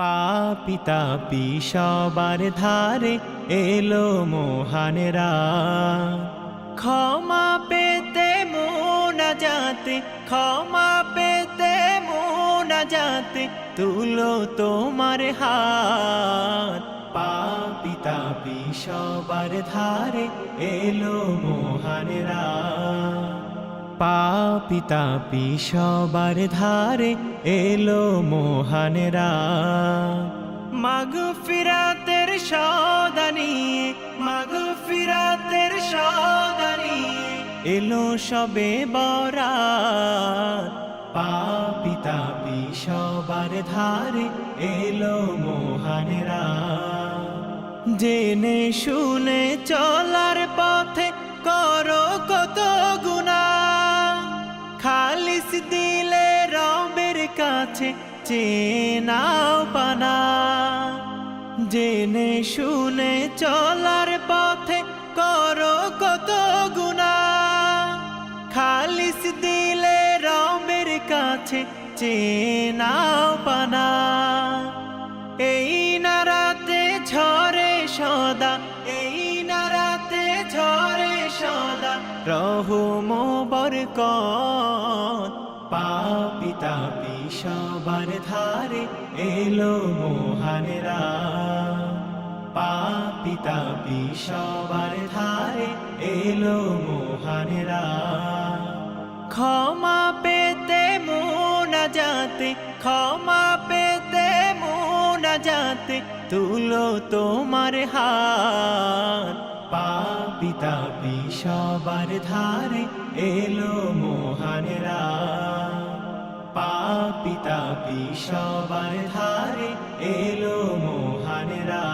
পাপিতা সবার ধারে এলো মোহানেরা ক্ষমা পেতে মোনা যাতে ক্ষমা পেতে মোনা যাতে তুলো তোমার হাত। পাপিতা সবার ধারে এলো মোহানেরা পাপিতা সবার ধারে এলো মোহানেরা মাগ ফিরাতের সদানি মাগ ফিরাতের সদানি এলো সবে বরাত। পাপিতা সবার ধারে এলো মোহানেরা জেনে শুনে চলার পথে করো কত গুণা। খালিস দিলে রবের কাছে চেনাও পানা। জেনে শুনে চলার পথে করো কত গুণা। খালিস দিলে রবের কাছে চেনাও পানা। এই রহম বরকত পাপিতা সবার ধারে এলো মোহানেরা পাপিতা সবার ধারে এলো মোহানেরা ক্ষমা পেতে মোনা যাতে, ক্ষমা পেতে মোনা যাতে, তুলো তোমার হাত। পাপিতা সবার ধারে এলো মোহানেরা পাপিতা সবার ধারে এলো মোহানেরা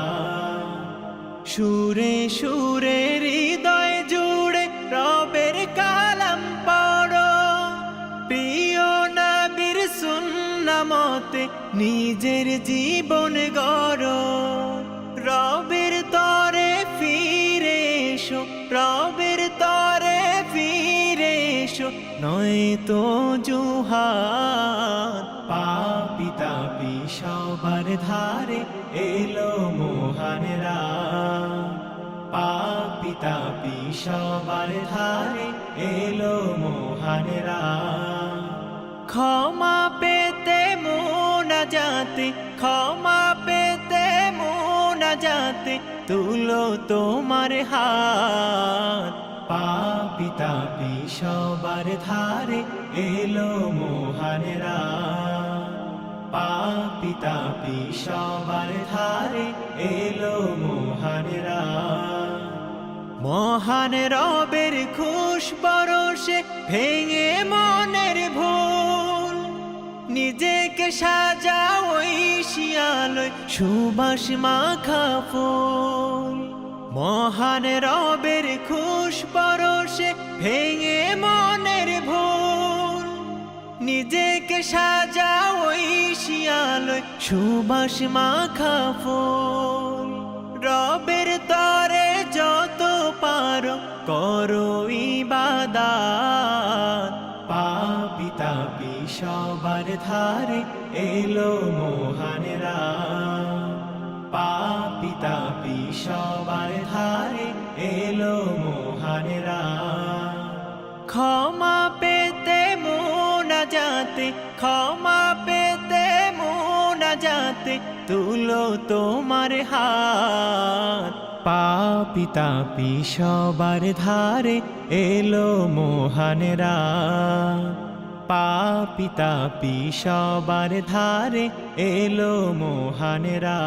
সুরে সুরে হৃদয় জুড়ে রবের কালাম পড়ো। প্রিয় নবীর সুন্নামতে নিজের জীবন গড়ো। তো জুহার। পাপিতা সবার ধারে এলো মোহানেরা পাপিতা সবার ধারে এলো মোহানেরা ক্ষমা পেতে মোনা যাতে, ক্ষমা পেতে মোনা যাতে, তুলো তোমার হাত। পাপিতা সবার ধারে এলো মোহানেরা পাপিতা সবার ধারে এলো মোহানেরা মহান রবের খুশ বরসে ভেঙে মনের ভুল। নিজেকে সাজাও ওই শিয়ালয় সুবাস মাখা ফুল। মহান রবের খুশ বরসে ভেঙে মনের ভুল নিজেকে সাজাও ওই শিয়ালয়, সুবাস মাখা ফুল। রবের তরে যত পারো করো ইবাদাত। পাপিতা সবার ধারে এলো মোহানেরা পাপিতা সবার ধারে পেতে মোনা যাতে ক্ষমা পেতে মোনা যাতে তুলো তোমার হাত। পাপিতা সবার ধারে এলো মোহানেরা পাপিতা সবার ধারে এলো মোহানেরা